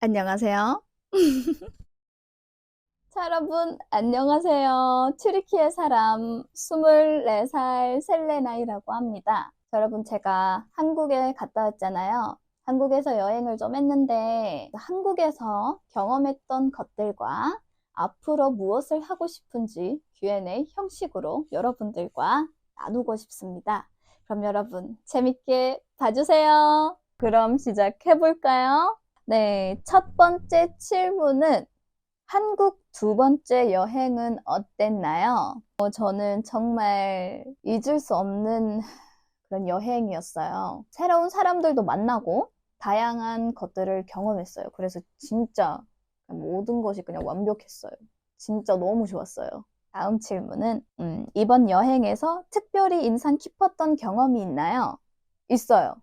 안녕하세요. 자, 여러분, 안녕하세요. 튀르키예 사람 24살 셀레나이라고 합니다. 자, 여러분, 제가 한국에 갔다 왔잖아요. 한국에서 여행을 좀 했는데, 한국에서 경험했던 것들과 앞으로 무엇을 하고 싶은지 Q&A 형식으로 여러분들과 나누고 싶습니다. 그럼 여러분, 재밌게 봐주세요. 그럼 시작해볼까요? 네, 첫 번째 질문은 한국 두 번째 여행은 어땠나요? 어, 저는 정말 잊을 수 없는 그런 여행이었어요. 새로운 사람들도 만나고 다양한 것들을 경험했어요. 그래서 진짜 모든 것이 그냥 완벽했어요. 진짜 너무 좋았어요. 다음 질문은 음, 이번 여행에서 특별히 인상 깊었던 경험이 있나요? 있어요.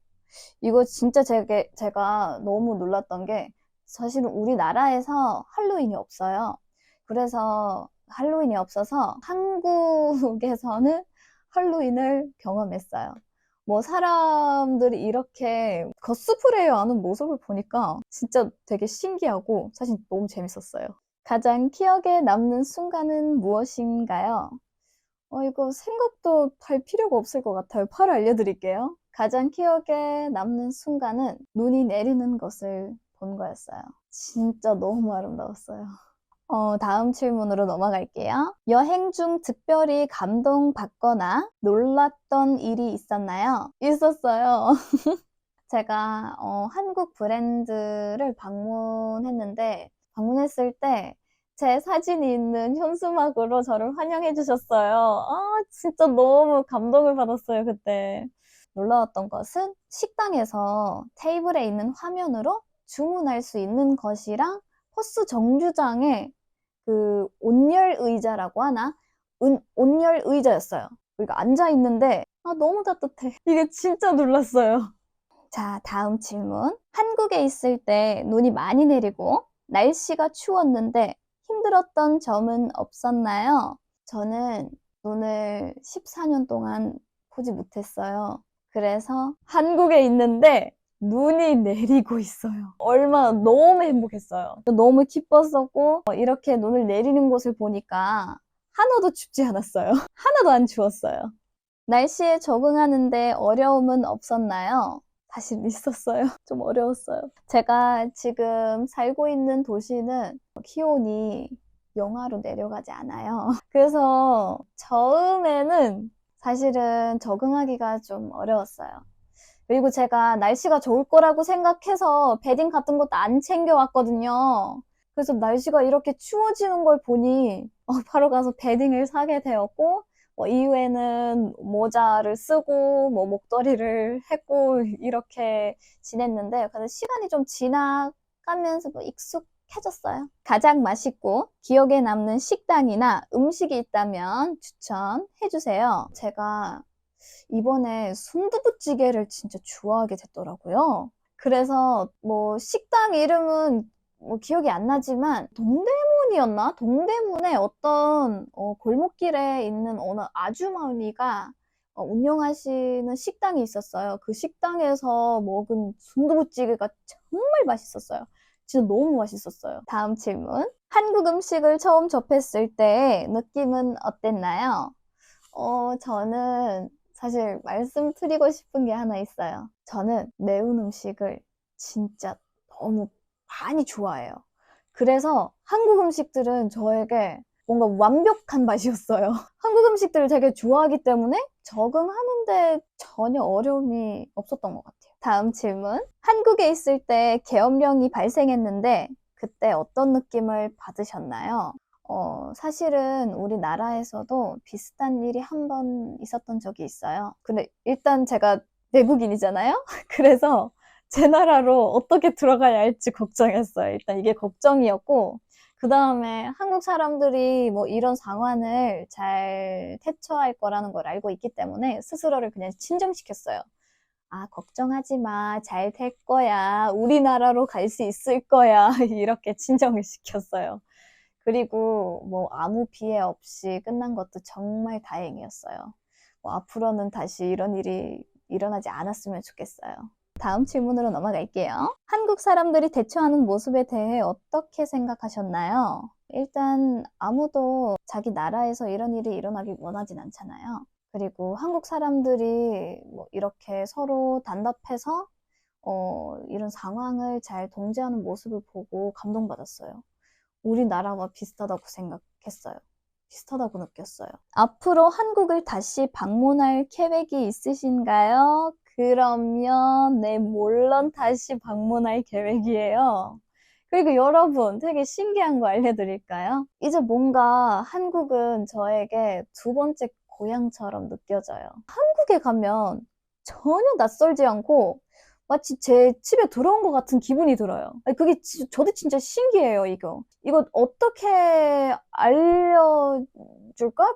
이거 진짜 제게, 제가 너무 놀랐던 게 사실은 우리나라에서 할로윈이 없어요. 그래서 할로윈이 없어서 한국에서는 할로윈을 경험했어요. 뭐 사람들이 이렇게 코스프레 하는 모습을 보니까 진짜 되게 신기하고 사실 너무 재밌었어요. 가장 기억에 남는 순간은 무엇인가요? 어, 이거 생각도 할 필요가 없을 것 같아요. 바로 알려드릴게요. 가장 기억에 남는 순간은 눈이 내리는 것을 본 거였어요. 진짜 너무 아름다웠어요. 어, 다음 질문으로 넘어갈게요. 여행 중 특별히 감동받거나 놀랐던 일이 있었나요? 있었어요. 제가 어, 한국 브랜드를 방문했는데 방문했을 때 제 사진이 있는 현수막으로 저를 환영해 주셨어요. 아, 진짜 너무 감동을 받았어요, 그때. 놀라웠던 것은 식당에서 테이블에 있는 화면으로 주문할 수 있는 것이랑 코스 정류장에 그 온열 의자라고 하나? 은, 온열 의자였어요. 우리가 앉아 있는데 아 너무 따뜻해. 이게 진짜 놀랐어요. 자, 다음 질문. 한국에 있을 때 눈이 많이 내리고 날씨가 추웠는데 힘들었던 점은 없었나요? 저는 눈을 14년 동안 보지 못했어요. 그래서 한국에 있는데 눈이 내리고 있어요. 얼마나 너무 행복했어요. 너무 기뻤었고 이렇게 눈을 내리는 곳을 보니까 하나도 춥지 않았어요. 하나도 안 추웠어요. 날씨에 적응하는데 어려움은 없었나요? 사실 있었어요. 좀 어려웠어요. 제가 지금 살고 있는 도시는 기온이 영하로 내려가지 않아요. 그래서 처음에는 사실은 적응하기가 좀 어려웠어요. 그리고 제가 날씨가 좋을 거라고 생각해서 베딩 같은 것도 안 챙겨왔거든요. 그래서 날씨가 이렇게 추워지는 걸 보니 어, 바로 가서 베딩을 사게 되었고 뭐 이후에는 모자를 쓰고 뭐 목도리를 했고 이렇게 지냈는데 그래서 시간이 좀 지나가면서 뭐 익숙 해졌어요. 가장 맛있고 기억에 남는 식당이나 음식이 있다면 추천해 주세요. 제가 이번에 순두부찌개를 진짜 좋아하게 됐더라고요. 그래서 뭐 식당 이름은 뭐 기억이 안 나지만 동대문이었나? 동대문에 어떤 어, 골목길에 있는 어느 아주머니가 어, 운영하시는 식당이 있었어요. 그 식당에서 먹은 순두부찌개가 정말 맛있었어요. 진짜 너무 맛있었어요. 다음 질문. 한국 음식을 처음 접했을 때 느낌은 어땠나요? 어, 저는 사실 말씀드리고 싶은 게 하나 있어요. 저는 매운 음식을 진짜 너무 많이 좋아해요. 그래서 한국 음식들은 저에게 뭔가 완벽한 맛이었어요. 한국 음식들을 되게 좋아하기 때문에 적응하는데 전혀 어려움이 없었던 것 같아요. 다음 질문. 한국에 있을 때 계엄령이 발생했는데 그때 어떤 느낌을 받으셨나요? 어, 사실은 우리나라에서도 비슷한 일이 한 번 있었던 적이 있어요. 근데 일단 제가 외국인이잖아요? 그래서 제 나라로 어떻게 들어가야 할지 걱정했어요. 일단 이게 걱정이었고, 그 다음에 한국 사람들이 뭐 이런 상황을 잘 대처할 거라는 걸 알고 있기 때문에 스스로를 그냥 진정시켰어요. 아, 걱정하지 마. 잘 될 거야. 우리나라로 갈 수 있을 거야. 이렇게 진정을 시켰어요. 그리고 뭐 아무 피해 없이 끝난 것도 정말 다행이었어요. 뭐 앞으로는 다시 이런 일이 일어나지 않았으면 좋겠어요. 다음 질문으로 넘어갈게요. 한국 사람들이 대처하는 모습에 대해 어떻게 생각하셨나요? 일단 아무도 자기 나라에서 이런 일이 일어나길 원하진 않잖아요. 그리고 한국 사람들이 뭐 이렇게 서로 단답해서 어, 이런 상황을 잘 동제하는 모습을 보고 감동받았어요. 우리나라와 비슷하다고 생각했어요. 비슷하다고 느꼈어요. 앞으로 한국을 다시 방문할 계획이 있으신가요? 그러면 네, 물론 다시 방문할 계획이에요. 그리고 여러분, 되게 신기한 거 알려드릴까요? 이제 뭔가 한국은 저에게 두 번째 고향처럼 느껴져요. 한국에 가면 전혀 낯설지 않고 마치 제 집에 들어온 것 같은 기분이 들어요. 그게 지- 저도 진짜 신기해요, 이거. 이거 어떻게 알려줄까?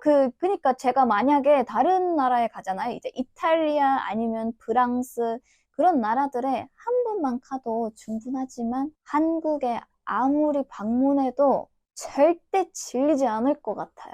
그, 그니까 제가 만약에 다른 나라에 가잖아요. 이제 이탈리아 아니면 프랑스 그런 나라들에 한 번만 가도 충분하지만 한국에 아무리 방문해도 절대 질리지 않을 것 같아요.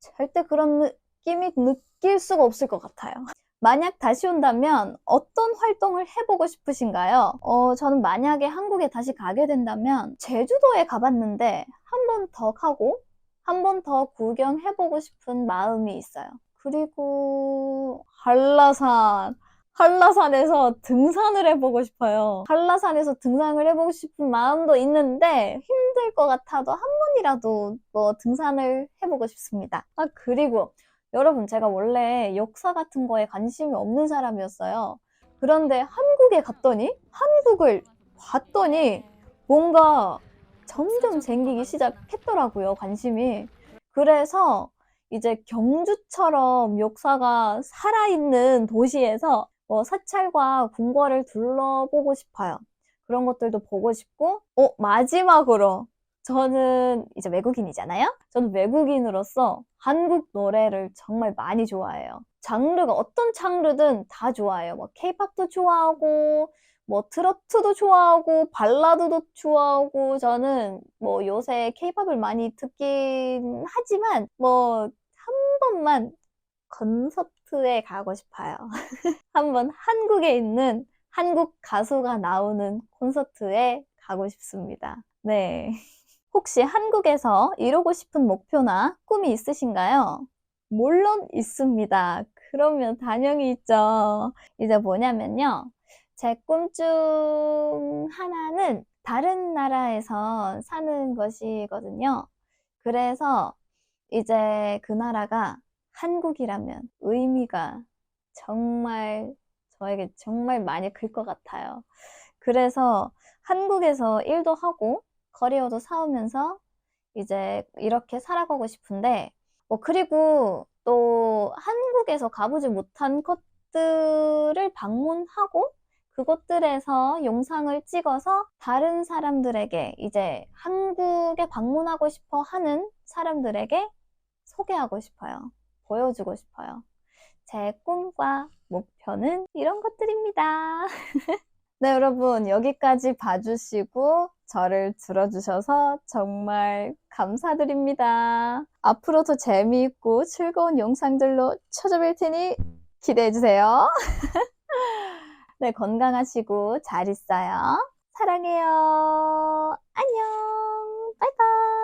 절대 그런 느낌이 느낄 수가 없을 것 같아요. 만약 다시 온다면 어떤 활동을 해보고 싶으신가요? 어, 저는 만약에 한국에 다시 가게 된다면 제주도에 가봤는데 한 번 더 가고 한 번 더 구경해보고 싶은 마음이 있어요. 그리고 한라산. 한라산에서 등산을 해보고 싶어요. 한라산에서 등산을 해보고 싶은 마음도 있는데 힘들 것 같아도 한 번이라도 뭐 등산을 해보고 싶습니다. 아, 그리고 여러분, 제가 원래 역사 같은 거에 관심이 없는 사람이었어요. 그런데 한국에 갔더니, 한국을 봤더니, 뭔가 점점 생기기 시작했더라고요, 관심이. 그래서 이제 경주처럼 역사가 살아있는 도시에서 뭐 사찰과 궁궐을 둘러보고 싶어요. 그런 것들도 보고 싶고, 어, 마지막으로 저는 이제 외국인이잖아요? 저는 외국인으로서 한국 노래를 정말 많이 좋아해요. 장르가 어떤 장르든 다 좋아해요. 뭐 케이팝도 좋아하고 뭐 트로트도 좋아하고 발라드도 좋아하고 저는 뭐 요새 케이팝을 많이 듣긴 하지만 뭐 한 번만 콘서트에 가고 싶어요. 한 번 한국에 있는 한국 가수가 나오는 콘서트에 가고 싶습니다. 네. 혹시 한국에서 이루고 싶은 목표나 꿈이 있으신가요? 물론 있습니다. 그러면 당연히 있죠. 이제 뭐냐면요. 제 꿈 중 하나는 다른 나라에서 사는 것이거든요. 그래서 이제 그 나라가 한국이라면 의미가 정말 저에게 정말 많이 클 것 같아요. 그래서 한국에서 일도 하고 커리어도 쌓으면서 이제 이렇게 살아가고 싶은데, 뭐, 그리고 또 한국에서 가보지 못한 것들을 방문하고 그것들에서 영상을 찍어서 다른 사람들에게 이제 한국에 방문하고 싶어 하는 사람들에게 소개하고 싶어요. 보여주고 싶어요. 제 꿈과 목표는 이런 것들입니다. 네, 여러분, 여기까지 봐주시고, 저를 들어주셔서 정말 감사드립니다. 앞으로도 재미있고 즐거운 영상들로 찾아뵐 테니 기대해주세요. 네, 건강하시고 잘 있어요. 사랑해요. 안녕. 바이바이.